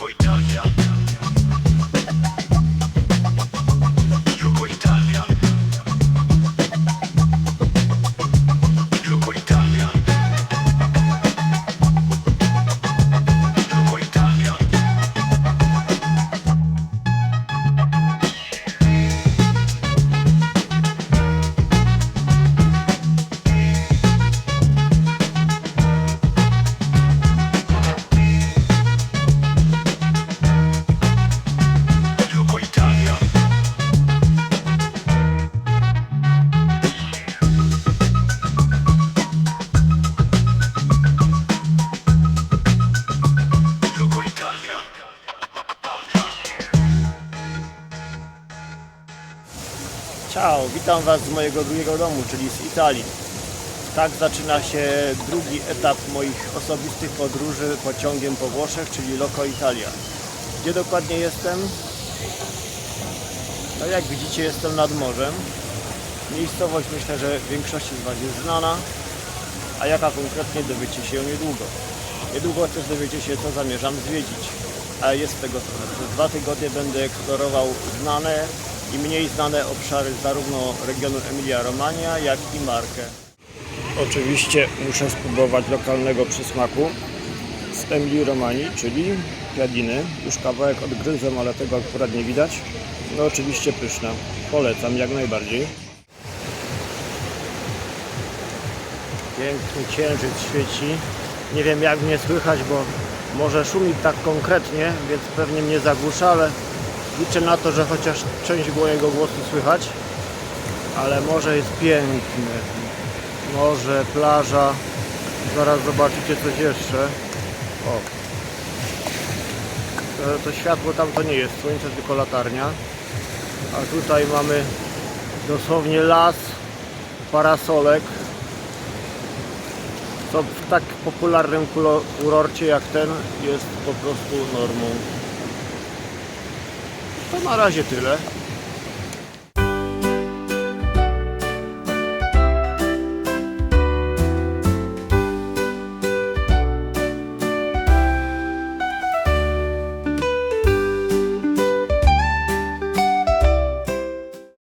coitada. Ciao, witam Was z mojego drugiego domu, czyli z Italii. Tak zaczyna się drugi etap moich osobistych podróży pociągiem po Włoszech, czyli Loco Italia. Gdzie dokładnie jestem? No jak widzicie jestem nad morzem. Miejscowość myślę, że większości z Was jest znana, a jaka konkretnie dowiecie się niedługo. Niedługo też dowiecie się co zamierzam zwiedzić, a jest tego trochę. Przez dwa tygodnie będę eksplorował znane i mniej znane obszary zarówno regionu Emilia-Romagna, jak i Markę. Oczywiście muszę spróbować lokalnego przysmaku z Emilii Romanii, czyli piadiny. Już kawałek odgryzłem, ale tego akurat nie widać. No oczywiście pyszna. Polecam jak najbardziej. Piękny księżyc świeci. Nie wiem jak mnie słychać, bo może szumi tak konkretnie, więc pewnie mnie zagłusza, ale liczę na to, że chociaż część mojego głosu słychać. Ale morze jest piękne. Morze, plaża. Zaraz zobaczycie coś jeszcze. O. To, to światło tam to nie jest słońce, tylko latarnia. A tutaj mamy dosłownie las parasolek co w tak popularnym kurorcie jak ten jest po prostu normą. To na razie tyle.